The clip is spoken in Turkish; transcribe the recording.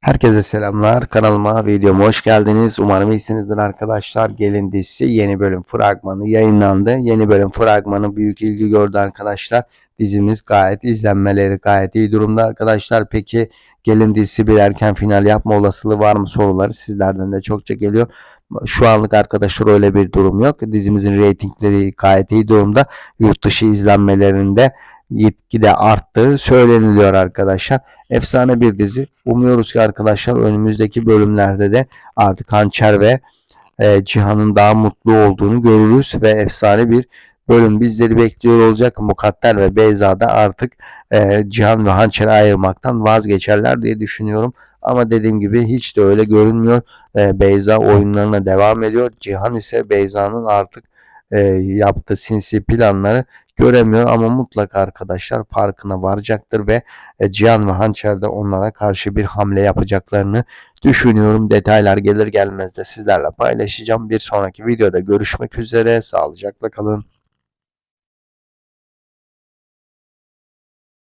Herkese selamlar. Kanalıma, videoma hoş geldiniz. Umarım iyisinizdir arkadaşlar. Gelin dizisi yeni bölüm fragmanı yayınlandı. Yeni bölüm fragmanı büyük ilgi gördü arkadaşlar. Dizimiz gayet izlenmeleri gayet iyi durumda arkadaşlar. Peki Gelin dizisi bir erken final yapma olasılığı var mı soruları sizlerden de çokça geliyor. Şu anlık arkadaşlar öyle bir durum yok. Dizimizin reytingleri gayet iyi durumda. Yurt dışı izlenmelerinde gitgide arttığı söyleniliyor arkadaşlar. Efsane bir dizi. Umuyoruz ki arkadaşlar önümüzdeki bölümlerde de artık Hançer ve e, Cihan'ın daha mutlu olduğunu görürüz ve efsane bir bölüm bizleri bekliyor olacak. Mukadder ve Beyza da artık e, Cihan ve Hançer'i ayırmaktan vazgeçerler diye düşünüyorum. Ama dediğim gibi hiç de öyle görünmüyor. E, Beyza oyunlarına devam ediyor. Cihan ise Beyza'nın artık e, yaptığı sinsi planları göremiyor ama mutlaka arkadaşlar farkına varacaktır ve e, Cihan ve Hançer de onlara karşı bir hamle yapacaklarını düşünüyorum. Detaylar gelir gelmez de sizlerle paylaşacağım. Bir sonraki videoda görüşmek üzere. Sağlıcakla kalın.